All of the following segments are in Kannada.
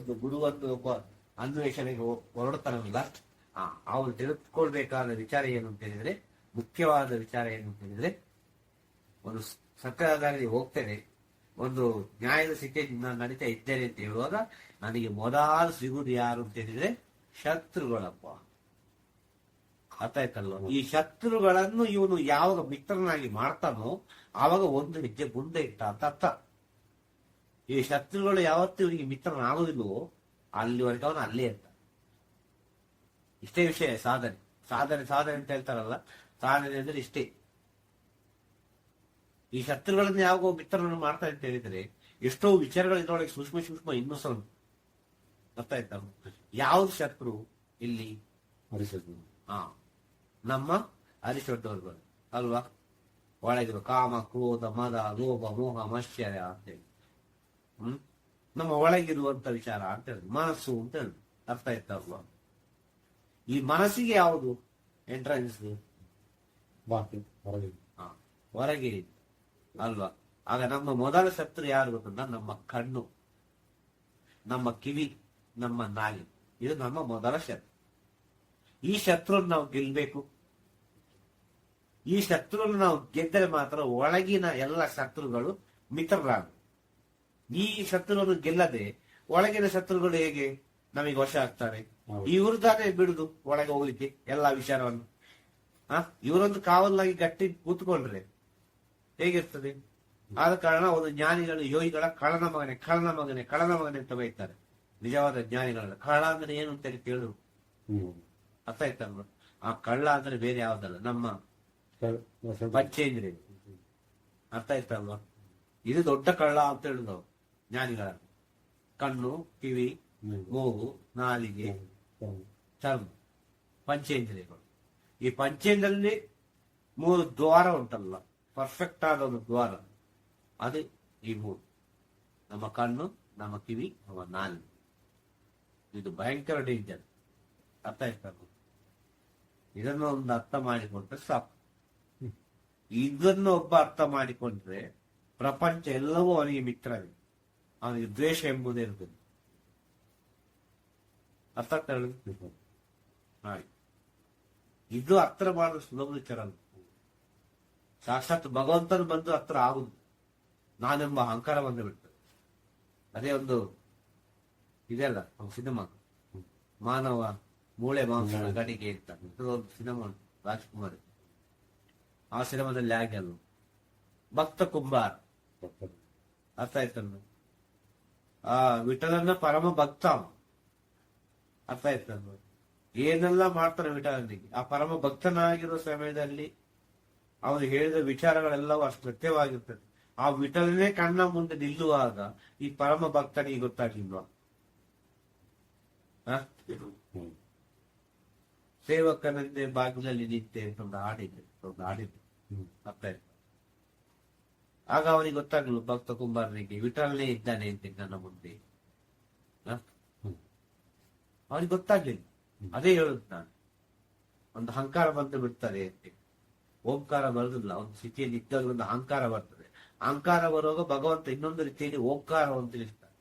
ಒಂದು ಗುರು ಒಂದು ಒಬ್ಬ ಅನ್ವೇಷಣೆಗೆ ಹೊರಡ್ತಾನಲ್ಲ ಅವನು ತಿಳಿದುಕೊಳ್ಬೇಕಾದ ವಿಚಾರ ಏನು ಅಂತ ಹೇಳಿದ್ರೆ, ಮುಖ್ಯವಾದ ವಿಚಾರ ಏನು ಅಂತ ಹೇಳಿದ್ರೆ, ಒಂದು ಸರ್ಕಾರದಲ್ಲಿ ಹೋಗ್ತೇನೆ, ಒಂದು ನ್ಯಾಯದ ಸ್ಥಿತಿಯಲ್ಲಿ ನಾನು ನಡೀತಾ ಇದ್ದೇನೆ ಅಂತ ಹೇಳುವಾಗ ನನಗೆ ಮೊದಲು ಸಿಗುವುದು ಯಾರು ಅಂತ ಹೇಳಿದ್ರೆ, ಶತ್ರುಗಳಪ್ಪ. ಅರ್ಥ ಆಯ್ತಲ್ವ ಈ ಶತ್ರುಗಳನ್ನು ಇವನು ಯಾವಾಗ ಮಿತ್ರನಾಗಿ ಮಾಡ್ತಾನೋ ಆವಾಗ ಒಂದು ಹೆಜ್ಜೆ ಮುಂದೆ ಇಟ್ಟ ಅಂತ ಅರ್ಥ. ಈ ಶತ್ರುಗಳು ಯಾವತ್ತೂ ಇವನಿಗೆ ಮಿತ್ರನಾಗೋದಿಲ್ಲವೋ ಅಲ್ಲಿವರೆಗೆ ಅವನು ಅಲ್ಲೇ ಅಂತ. ಇಷ್ಟೇ ವಿಷಯ ಸಾಧನೆ. ಸಾಧನೆ ಸಾಧನೆ ಅಂತ ಹೇಳ್ತಾರಲ್ಲ ಸಾಧನೆ ಅಂದ್ರೆ ಇಷ್ಟೇ. ಈ ಶತ್ರುಗಳನ್ನು ಯಾವಾಗ ಮಿತ್ರನನ್ನು ಮಾಡ್ತಾರೆ ಅಂತ ಹೇಳಿದ್ರೆ ಎಷ್ಟೋ ವಿಚಾರಗಳು ಇದ್ರೊಳಗೆ ಸೂಕ್ಷ್ಮ ಸೂಕ್ಷ್ಮ ಇನ್ನೂ ಸ್ವಲ್ಪ ಅರ್ಥ ಯಾವ ಯಾವ್ದು ಶತ್ರು ಇಲ್ಲಿ? ಹಾ. ನಮ್ಮ ಹರಿಶೊಡ್ಡವರು ಅಲ್ವಾ? ಒಳಗಿರೋ ಕಾಮ ಕ್ರೋಧ ಮದ ಲೋಭ ಮೋಹ ಮಶ್ಚರ್ಯ ಅಂತೇಳಿ ಹ್ಮ್? ನಮ್ಮ ಒಳಗಿರುವಂತ ವಿಚಾರ ಅಂತ ಹೇಳಿ ಮನಸ್ಸು ಅಂತ ಹೇಳಿ ಅರ್ಥ ಆಯ್ತಲ್ವಾ ಈ ಮನಸ್ಸಿಗೆ ಯಾವುದು? ಎಂಟ್ರೆನ್ಸ್ ಬಾಕಿ ಹೊರಗೆ. ಹಾ ಹೊರಗೆ. ಅಲ್ವಾ? ಆಗ ನಮ್ಮ ಮೊದಲ ಶತ್ರು ಯಾರು ಗೊತ್ತಂದ್ರೆ ನಮ್ಮ ಕಣ್ಣು ನಮ್ಮ ಕಿವಿ ನಮ್ಮ ನಾಯಿ. ಇದು ನಮ್ಮ ಮೊದಲ ಶತ್ರು. ಈ ಶತ್ರುನ ನಾವು ಗೆಲ್ಬೇಕು. ಈ ಶತ್ರುನ ನಾವು ಗೆದ್ದರೆ ಮಾತ್ರ ಒಳಗಿನ ಎಲ್ಲ ಶತ್ರುಗಳು ಮಿತ್ರರಾಗ ಈ ಶತ್ರುಗಳು ಗೆಲ್ಲದೆ ಒಳಗಿನ ಶತ್ರುಗಳು ಹೇಗೆ ನಮಗೆ ವಶ ಆಗ್ತಾರೆ? ಈ ಇವ್ರು ತಾನೇ ಬಿಡುದು ಒಳಗೆ ಹೋಗ್ಲಿಕ್ಕೆ ಎಲ್ಲಾ ವಿಚಾರವನ್ನು. ಆ ಇವರೊಂದು ಕಾವಲಾಗಿ ಗಟ್ಟಿ ಕೂತ್ಕೊಂಡ್ರೆ ಹೇಗಿರ್ತದೆ? ಆದ ಕಾರಣ ಒಂದು ಜ್ಞಾನಿಗಳು ಯೋಗಿಗಳ ಕಳನ ಮಗನೆ ಕಳನ ಮಗನೆ ಕಳನ ಮಗನೆ ಅಂತ ಬೈತಾರೆ. ನಿಜವಾದ ಜ್ಞಾನಿಗಳ. ಕಳ್ಳ ಅಂದ್ರೆ ಏನು ಅಂತ ಕೇಳಿದ್ರು. ಅರ್ಥ ಆಯ್ತಲ್ವ ಆ ಕಳ್ಳ ಅಂದ್ರೆ ಬೇರೆ ಯಾವ್ದಲ್ಲ ನಮ್ಮ ಪಂಚೇಂದ್ರಿಯ ಅರ್ಥ ಆಯ್ತಲ್ವಾ ಇದು ದೊಡ್ಡ ಕಳ್ಳ ಅಂತ ಹೇಳುದು ಜ್ಞಾನಿಗಳ ಕಣ್ಣು ಕಿವಿ. ಮೂಗು ನಾಲಿಗೆ. ಚರ್ಮ ಪಂಚೇಂದ್ರಿಯಗಳು. ಈ ಪಂಚೇಂದ್ರಲ್ಲಿ ಮೂರು ದ್ವಾರ ಉಂಟಲ್ಲ ಪರ್ಫೆಕ್ಟ್ ಆದ ಒಂದು ದ್ವಾರ. ಅದು ಈ ಮೂರು. ನಮ್ಮ ಕಣ್ಣು ನಮ್ಮ ಕಿವಿ ನಮ್ಮ ನಾಲಿಗೆ. ಇದು ಭಯಂಕರ ಡೇಂಜರ್ ಅರ್ಥ ಆಯ್ತಲ್ಲ ಇದನ್ನು ಒಂದು ಅರ್ಥ ಮಾಡಿಕೊಂಡ್ರೆ ಸಾಕು. ಇದನ್ನು ಒಬ್ಬ ಅರ್ಥ ಮಾಡಿಕೊಂಡ್ರೆ ಪ್ರಪಂಚ ಎಲ್ಲವೂ ಅವನಿಗೆ ಮಿತ್ರವೇ. ಅವನಿಗೆ ದ್ವೇಷ ಎಂಬುದೇ ಇರುತ್ತದೆ. ಅರ್ಥ ಆಗ್ತಾ ಇದು ಹತ್ರ ಮಾಡಲು ಸುಲಭ ವಿಚಾರ ಸಾಕ್ಷಾತ್ ಭಗವಂತನು ಬಂದು ಹತ್ರ ಆಗುದು. ನಾನೆಂಬ ಅಹಂಕಾರ ಬಂದು ಬಿಡ್ತದೆ ಅದೇ ಒಂದು ಇದೆಲ್ಲ ಸಿನಿಮಾ. ಮಾನವ ಮೂಳೆ ಮಾಂಸ ಗಡಿಗೆ ಅಂತ. ಒಂದು ಸಿನಿಮಾ ರಾಜ್ಕುಮಾರ್. ಆ ಸಿನಿಮಾದಲ್ಲಿ ಅಲ್ವ ಭಕ್ತ ಕುಂಬಾರ. ಅರ್ಥ ಆಯ್ತಲ್ಲ ಆ ವಿಠಲನ ಪರಮ ಭಕ್ತ. ಅರ್ಥ ಆಯ್ತಲ್ವ ಏನೆಲ್ಲ ಮಾಡ್ತಾರೆ ವಿಠಲನಿಗೆ ಆ ಪರಮ ಭಕ್ತನಾಗಿರೋ ಸಮಯದಲ್ಲಿ ಅವನು ಹೇಳಿದ ವಿಚಾರಗಳೆಲ್ಲವೂ ಅಷ್ಟು ಸತ್ಯವಾಗಿರ್ತದೆ ಆ ವಿಠಲನೇ ಕಣ್ಣ ಮುಂದೆ ನಿಲ್ಲುವಾಗ ಈ ಪರಮ ಭಕ್ತನಿಗೆ ಗೊತ್ತಾಗಿಲ್ವಾ. ಸೇವಕನಂತೆ ಬಾಗಿಲಲ್ಲಿ ನಿಂತೆ ಅಂತ ಒಂದು ಹಾಡಿದೆ ಒಂದು ಹಾಡಿದೆ. ಅರ್ಥ ಆಯ್ತಾ ಆಗ ಅವನಿಗೆ ಗೊತ್ತಾಗ್ಲು ಭಕ್ತ ಕುಂಬಾರನಿಗೆ ವಿಠಲನೇ ಇದ್ದಾನೆ ಅಂತ ನನ್ನ ಮುಂದೆ? ಅವನಿಗೆ ಗೊತ್ತಾಗ್ಲಿಲ್ಲ. ಅದೇ ಹೇಳುದು ನಾನು. ಒಂದು ಅಹಂಕಾರ ಬಂದು ಬಿಡ್ತಾರೆ ಅಂತ ಓಂಕಾರ ಬರುದಿಲ್ಲ. ಒಂದು ಸ್ಥಿತಿಯಲ್ಲಿ ಇದ್ದಾಗ ಒಂದು ಅಹಂಕಾರ ಬರ್ತದೆ. ಅಹಂಕಾರ ಬರುವಾಗ ಭಗವಂತ ಇನ್ನೊಂದು ರೀತಿಯಲ್ಲಿ ಓಂಕಾರ ಅಂತ ಹೇಳ್ತಾರೆ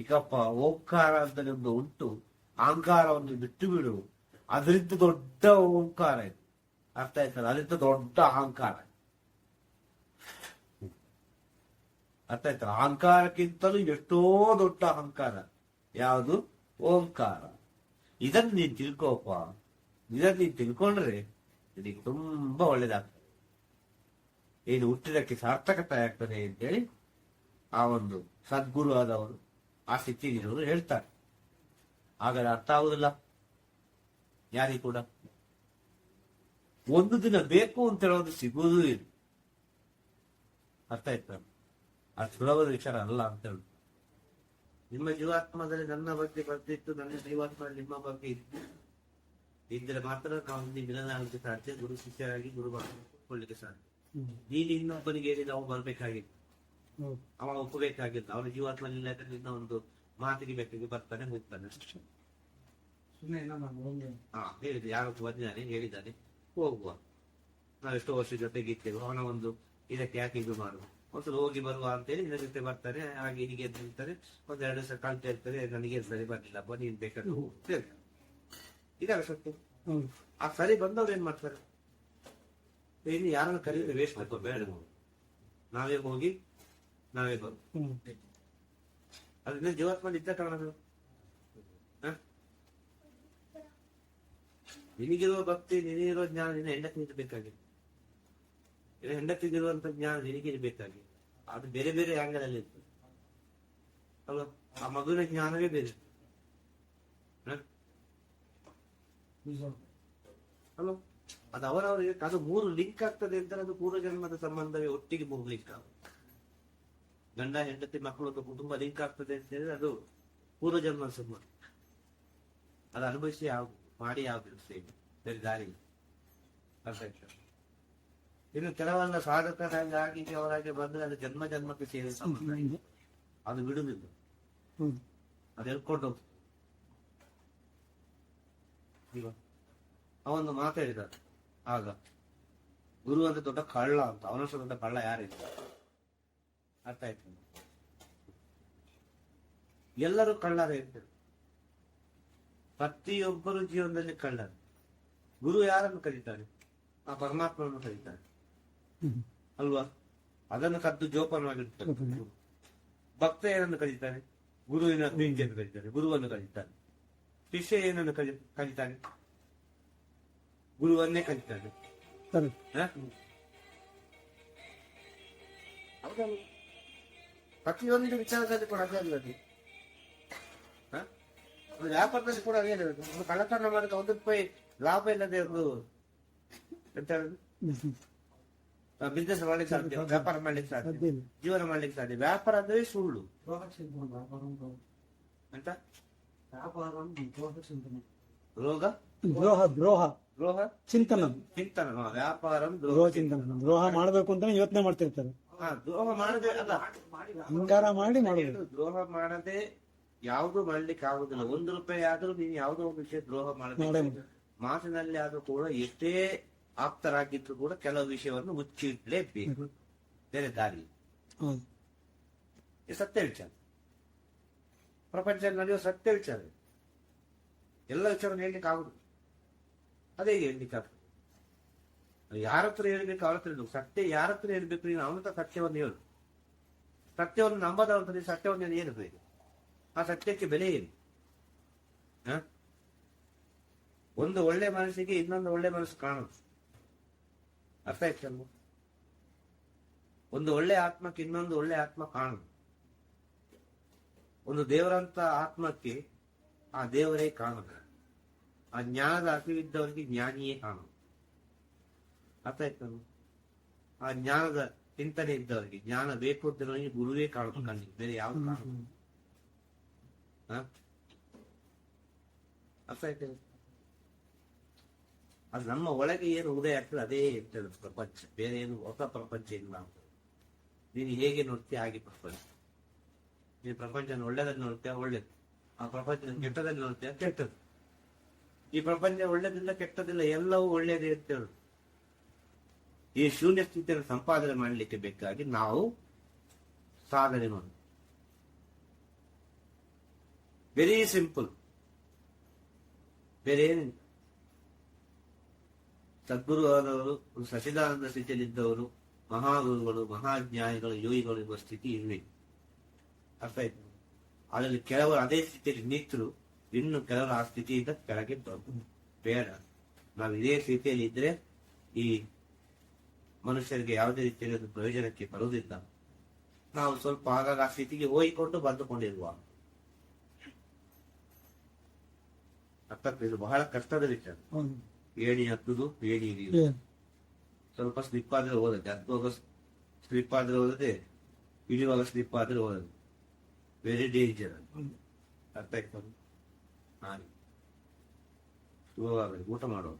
ಈಗಪ್ಪ ಓಂಕಾರ ಅಂತ ಒಂದು ಉಂಟು. ಅಹಂಕಾರವನ್ನು ಬಿಟ್ಟು ಬಿಡು. ಅದರಿಂದ ದೊಡ್ಡ ಓಂಕಾರ ಇದು. ಅರ್ಥ ಆಯ್ತಲ್ಲ? ಅದರಿಂದ ದೊಡ್ಡ ಅಹಂಕಾರ. ಅರ್ಥ ಆಯ್ತಲ್ಲ ಅಹಂಕಾರಕ್ಕಿಂತಲೂ ಎಷ್ಟೋ ದೊಡ್ಡ ಅಹಂಕಾರ. ಯಾವುದು? ಓಂಕಾರ. ಇದನ್ನ ನೀನ್ ತಿಳ್ಕೋಪ ಇದನ್ನು ನೀನ್ ತಿಳ್ಕೊಂಡ್ರೆ ನಿನಗೆ ತುಂಬಾ ಒಳ್ಳೇದಾಗ್ತದೆ. ಏನು ಹುಟ್ಟಿದಕ್ಕೆ ಸಾರ್ಥಕತೆ ಆಗ್ತದೆ ಅಂತೇಳಿ ಆ ಒಂದು ಸದ್ಗುರು ಆದವರು, ಆ ಸ್ಥಿತಿಗಿರೋರು ಹೇಳ್ತಾರೆ. ಹಾಗಾದ್ರೆ ಅರ್ಥ ಆಗುದಿಲ್ಲ? ಯಾರಿಗೂ ಕೂಡ? ಒಂದು ದಿನ ಬೇಕು ಅಂತ ಹೇಳೋದು ಸಿಗುವುದೂ ಇಲ್ಲ. ಅರ್ಥ ಆಯ್ತಾ? ಅದು ಸುಲಭದ ವಿಚಾರ ಅಲ್ಲ ಅಂತ ಹೇಳಿ. ನಿಮ್ಮ ಜೀವಾತ್ಮದಲ್ಲಿ ನನ್ನ ಬಗ್ಗೆ ಬರ್ತಿತ್ತು ನನ್ನ ಜೀವಾತ್ಮದಲ್ಲಿ ನಿಮ್ಮ ಬಗ್ಗೆ ಇತ್ತು. ಇದ್ರೆ ಮಾತ್ರ ನಾವು ಮಿಲನ ಆಗಲಿಕ್ಕೆ ಸಾಧ್ಯ ಗುರು ಶಿಷ್ಯರಾಗಿ ಗುರು ಕೊಳ್ಳಿಕ್ಕೆ ಸಾಧ್ಯ. ನೀನು ಇನ್ನೊಬ್ಬನಿಗೆ ಹೇಳಿ ನಾವು ಬರ್ಬೇಕಾಗಿತ್ತು ಅವ ಒಪ್ಪಬೇಕಾಗಿತ್ತು ಅವನ ಜೀವಾತ್ಮ ಜೀವಾತ್ಮದಲ್ಲಿ ನಿನ್ನ ಒಂದು ಮಾತಿಗೆ ಬೇಕಾಗಿ ಬರ್ತಾನೆ ಹೋಗ್ತಾನೆ ಅಷ್ಟೇ. ಹಾ ಹೇಳಿದೆ. ಯಾರೊಬ್ಬ ಬಂದಿದ್ದಾನೆ? ಹೇಳಿದ್ದಾನೆ. ಹೋಗುವ. ನಾವೆಷ್ಟೋ ವರ್ಷ ಜೊತೆಗೆ ಇದ್ದೇವೆ ಅವನ ಒಂದು ಇದಕ್ಕೆ ಯಾಕೆ ಇದು ಮಾಡುವ ಒಂದ್ಸಲ ಹೋಗಿ ಬರುವ ಅಂತೇಳಿ ನಿನ್ನ ಜೊತೆ ಬರ್ತಾರೆ ಹಾಗೆ ಹೀಗೆ ಅಂತ ಹೇಳ್ತಾರೆ. ಒಂದೆರಡು ದಿವಸ ಕಾಣ್ತಾ ಇರ್ತಾರೆ ನನಗೆ ಸರಿ ಬರ್ಲಿಲ್ಲ ಬನ್ನಿ ನೀನ್ ಬೇಕಾದ್ರೆ ಹೋಗು ಅಂತ ಹೇಳ್ತಾರೆ. ಇದಲ್ಲ ಸತ್ಯ. ಹೌದು ಆ ಸರಿ ಬಂದವ್ರು ಏನ್ ಮಾಡ್ತಾರೆ? ಇನ್ನು ಯಾರನ್ನ ಕರೀದ್ರೆ ವೇಸ್ಟ್ ಮಾಡ್ಕೋ ಬೇಡ ನಾವೇ ಹೋಗಿ ನಾವೇ ಬಂದು ಅದನ್ನ ಮಾಡಿ ಇದ್ದ ಕಾರಣ ನಿನಗಿರೋ ಹ? ನಿನಗಿರುವ ಭಕ್ತಿ ನಿನಗಿರೋ ಜ್ಞಾನ ನಿನ್ನ ಹೆಂಡತಿ ಬೇಕಾಗಿದೆ ನಿನ್ನ ಹೆಂಡತಿಗಿರುವಂತ ಜ್ಞಾನ ನಿನಗೆ ಬೇಕಾಗಿ. ಅದು ಬೇರೆ ಬೇರೆ ಆಂಗಲ್ ಅಲ್ಲಿ ಇರ್ತದೆ. ಅಲ್ವಾ ಆ ಮಗುವಿನ ಜ್ಞಾನವೇ ಬೇರೆ. ಅಲ್ವಾ ಅದು ಅವರವರಿಗೆ ಅದು ಮೂರು ಲಿಂಕ್ ಆಗ್ತದೆ ಅಂತ ಅದು ಪೂರ್ವ ಜನ್ಮದ ಸಂಬಂಧವೇ ಒಟ್ಟಿಗೆ ಮೂರು ಲಿಂಕ್ ಆಗುತ್ತೆ. ಗಂಡ ಹೆಂಡತಿ ಮಕ್ಕಳು ಅಥವಾ ಕುಟುಂಬ ಲಿಂಕ್ ಆಗ್ತದೆ ಅಂತ ಹೇಳಿದ್ರೆ ಅದು ಪೂರ್ವ ಜನ್ಮದ ಸಂಬಂಧ. ಅದು ಅನುಭವಿಸಿ ಯಾವ ಮಾಡಿ ಯಾವ ಸೇವೆ ಬೇರೆ ದಾರಿ. ಅರ್ಥ? ಇನ್ನು ಕೆಲವೆಲ್ಲ ಸಾಧಕರಾಗಿ ಅವರಾಗಿ ಬಂದ್ರೆ ಅದು ಜನ್ಮ ಜನ್ಮಕ್ಕೆ ಸೇರಿ. ಅದು ಬಿಡುದಿಲ್ಲ. ಅದು ಹೇಳ್ಕೊಂಡು ಅವನು ಮಾತಾಡಿದ ಆಗ ಗುರು ಅಂದ್ರೆ ದೊಡ್ಡ ಕಳ್ಳ ಅಂತ. ಅವನಷ್ಟು ದೊಡ್ಡ ಕಳ್ಳ ಯಾರಿಲ್ಲ ಅರ್ಥ ಆಯ್ತು? ಎಲ್ಲರೂ ಕಳ್ಳರ ಇರ್ತಾರೆ ಪ್ರತಿಯೊಬ್ಬರು ಜೀವನದಲ್ಲಿ ಕಳ್ಳರು. ಗುರು ಯಾರನ್ನು ಕರೀತಾರೆ? ಆ ಪರಮಾತ್ಮನನ್ನು ಕರೀತಾರೆ. ಅಲ್ವಾ? ಅದನ್ನು ಕದ್ದು ಜೋಪಾನವಾಗಿರ್ತಾರೆ ಜೋಪಾನ. ಭಕ್ತ ಏನನ್ನು ಕರೀತಾನೆ ಗುರುವಿನ ಪ್ರೀತಿಯನ್ನು ಕರೀತಾನೆ ಗುರುವನ್ನು ಕರೀತಾನೆ ಶಿಷ್ಯ ಏನನ್ನು ಕರಿ ಕರೀತಾನೆ ಗುರುವನ್ನೇ? ಹೌದಲ್ವ? ಪ್ರತಿಯೊಂದು ವಿಚಾರದಲ್ಲಿ ಕೂಡ ಅದೇ ಅಲ್ಲದೆ. ವ್ಯಾಪಾರದಲ್ಲಿ ಕೂಡ ಅದೇ ಒಂದು ಕಳ್ಳತನ ಮಾಡಿದ ಒಂದು ರೂಪಾಯಿ ಲಾಭ ಇಲ್ಲದೆ ಒಂದು ಎಂತ ಹೇಳುದು? ಬಿಸ್ನೆಸ್ ಮಾಡ್ಲಿಕ್ಕೆ ಸಾಧ್ಯ ವ್ಯಾಪಾರ ಮಾಡ್ಲಿಕ್ಕೆ ಸಾಧ್ಯ. ಜೀವನ ಮಾಡ್ಲಿಕ್ಕೆ ಸಾಧ್ಯ. ವ್ಯಾಪಾರ ಅಂದ್ರೆ ಸುಳ್ಳು. ಅಂತ ರೋಗ? ದ್ರೋಹ ದ್ರೋಹ. ದ್ರೋಹ? ಚಿಂತನ. ಚಿಂತನ ವ್ಯಾಪಾರ ದ್ರೋಹ. ಚಿಂತನ. ದ್ರೋಹ ಮಾಡ್ಬೇಕು ಅಂತಾನೆ ಯೋಚನೆ ಮಾಡ್ತಿರ್ತಾರೆ. ದ್ರೋಹ ಮಾಡದೆ ಅಲ್ಲ. ಹಿಂಗಾರ ಮಾಡಿ ದ್ರೋಹ ಮಾಡದೆ ಯಾವುದು ಮಾಡ್ಲಿಕ್ಕೆ ಆಗುದಿಲ್ಲ. ಒಂದು ರೂಪಾಯಿ ಆದ್ರೂ ನೀನು ಯಾವುದೋ ಒಂದು ವಿಷಯ ದ್ರೋಹ ಮಾಡೇ ಮಾಡದೆ ಮಾಡಿ. ಮಾತಿನಲ್ಲಿ ಆದ್ರೂ ಕೂಡ ಎಷ್ಟೇ ಆಪ್ತರಾಗಿದ್ರು ಕೂಡ ಕೆಲವು ವಿಷಯವನ್ನು ಮುಚ್ಚಿಡ್ಲೇಬೇಕು. ಬೇರೆ ದಾರಿ ಸತ್ಯ ವಿಚಾರ. ಪ್ರಪಂಚದಲ್ಲಿ ನಡೆಯುವ ಸತ್ಯ ವಿಚಾರ ಎಲ್ಲ ವಿಚಾರ ಹೇಳಲಿಕ್ಕೆ ಆಗುದು. ಅದೇ ಹೇಳ್ಲಿಕ್ಕೆ ಯಾರತ್ರ ಯಾರ ಹತ್ರ ಹೇಳ್ಬೇಕು ಅವ್ರ ಹತ್ರ ಸತ್ಯ ಯಾರ ಹತ್ರ ಹೇಳ್ಬೇಕು ನೀನು ಅವನ ಸತ್ಯವನ್ನು ಹೇಳು. ಸತ್ಯವನ್ನು ನಂಬದವಂತ ನೀನು ಸತ್ಯವನ್ನು ನೀನು ಹೇಳ್ಬೇಕು ಆ ಸತ್ಯಕ್ಕೆ ಬೆಲೆ ಏನು? ಹ? ಒಂದು ಒಳ್ಳೆ ಮನಸ್ಸಿಗೆ ಇನ್ನೊಂದು ಒಳ್ಳೆ ಮನಸ್ಸು ಕಾಣುದು ಅರ್ಥ ಒಂದು ಒಳ್ಳೆ ಆತ್ಮಕ್ಕೆ ಇನ್ನೊಂದು ಒಳ್ಳೆ ಆತ್ಮ ಕಾಣುದು. ಒಂದು ದೇವರಂತ ಆತ್ಮಕ್ಕೆ ಆ ದೇವರೇ ಕಾಣುದು. ಆ ಜ್ಞಾನದ ಅರಿವಿದ್ದವರಿಗೆ ಜ್ಞಾನಿಯೇ ಕಾಣುದು. ಅರ್ಥ ಆ ಜ್ಞಾನದ ಚಿಂತನೆ ಇದ್ದವರಿಗೆ ಜ್ಞಾನ ಬೇಕು ಅಂತಿರೋರಿಗೆ ಗುರುವೇ ಕಾಣುದು ಕಣ್ಣಿಗೆ ಬೇರೆ ಯಾವ ಕಾಣ ಹ? ಅರ್ಥ ಆಯ್ತು ಅದು ನಮ್ಮ ಒಳಗೆ ಏನು ಉದಯ ಆಗ್ತದೆ, ಅದೇ ಇರ್ತದೆ ಪ್ರಪಂಚ. ಬೇರೆ ಏನು ಹೊಸ ಪ್ರಪಂಚ ಇಲ್ಲ ನೀನು ಹೇಗೆ ನೋಡ್ತೀಯ, ಹಾಗೆ ಪ್ರಪಂಚ. ನೀನು ಪ್ರಪಂಚನ ಒಳ್ಳೆದನ್ನು ನೋಡ್ತೀಯ, ಒಳ್ಳೇದು. ಆ ಪ್ರಪಂಚ ಕೆಟ್ಟದನ್ನು ನೋಡ್ತೀಯ, ಕೆಟ್ಟದ್ದು. ಈ ಪ್ರಪಂಚ ಒಳ್ಳೇದಿಲ್ಲ ಕೆಟ್ಟದಿಲ್ಲ, ಎಲ್ಲವೂ ಒಳ್ಳೇದೇ ಅಂತ ಹೇಳುದು ಈ ಶೂನ್ಯ ಸ್ಥಿತಿಯನ್ನು ಸಂಪಾದನೆ ಮಾಡಲಿಕ್ಕೆ ಬೇಕಾಗಿ ನಾವು ಸಾಧನೆ ಮಾಡೋದು. ವೆರಿ ಸಿಂಪಲ್ ಬೇರೆ ಏನಿಲ್ಲ ಸದ್ಗುರು ಆದವರು ಒಂದು ಸಚಿದಾನಂದ ಸ್ಥಿತಿಯಲ್ಲಿದ್ದವರು ಮಹಾಗುರುಗಳು, ಮಹಾಜ್ಞಾನಿಗಳು, ಯೋಗಿಗಳು ಎಂಬ ಸ್ಥಿತಿ ಇರಬೇಕು ಅರ್ಥ ಆಯ್ತು? ಅದರಲ್ಲಿ ಕೆಲವರು ಅದೇ ಸ್ಥಿತಿಯಲ್ಲಿ ನಿಂತರು, ಇನ್ನು ಕೆಲವರು ಆ ಸ್ಥಿತಿಯಿಂದ ಕೆಳಗೆ ಬೇಡ. ನಾವು ಇದೇ ಸ್ಥಿತಿಯಲ್ಲಿ ಇದ್ರೆ ಈ ಮನುಷ್ಯರಿಗೆ ಯಾವುದೇ ರೀತಿಯಲ್ಲಿ ಒಂದು ಪ್ರಯೋಜನಕ್ಕೆ ಬರುವುದಿಲ್ಲ. ನಾವು ಸ್ವಲ್ಪ ಆಗಾಗ ಆ ಸ್ಥಿತಿಗೆ ಹೋಗಿಕೊಂಡು ಬಂದುಕೊಂಡಿರುವ. ಅರ್ಥ ಇದು ಬಹಳ ಕಷ್ಟದ ವಿಚಾರ ಏಣಿ ಹತ್ತುದು ಏಣಿ ಹಿಡಿಯುದು ಸ್ವಲ್ಪ ಸ್ಲಿಪ್ ಆದ್ರೆ ಹೋದದೆ ಹತ್ತುವಾಗ ಸ್ಲಿಪ್ ಆದ್ರೆ ಓದದೆ ಇಳಿಯುವಾಗ ಸ್ಲಿಪ್ ಆದ್ರೆ ಹೋದದು ವೆರಿ ಡೇಂಜರ್ ಅರ್ಥ ಆಯ್ತು? ಹಾಗೆ. ಶುಭವಾಗಲಿ ಊಟ ಮಾಡುವ.